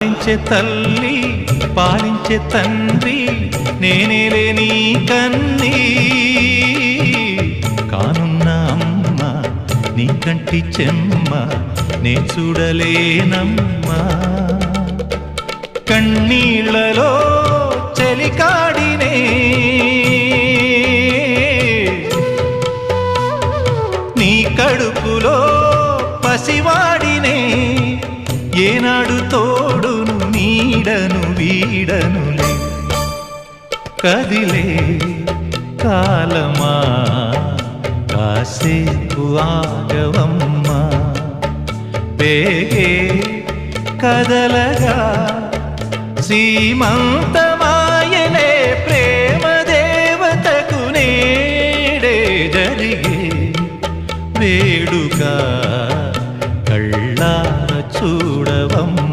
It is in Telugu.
పాలించే తల్లి పాలించే తండ్రి నేనేలే నీ కన్ని. కానున్న అమ్మ నీ కంటి చెమ్మ నే చూడలేనమ్మా. కన్నీళ్ళలో చెలికాడినే నీ కడుపులో పసివాడినే. ఏనాడు ఈడనులే కదిలే కాలమా? కాసేపు ఆగవమ్మా పేగే కదలగా సీమంతమాయనే ప్రేమ దేవతకు నేడే జరిగే వేడుక కళ్ళార చూడవమ్మ.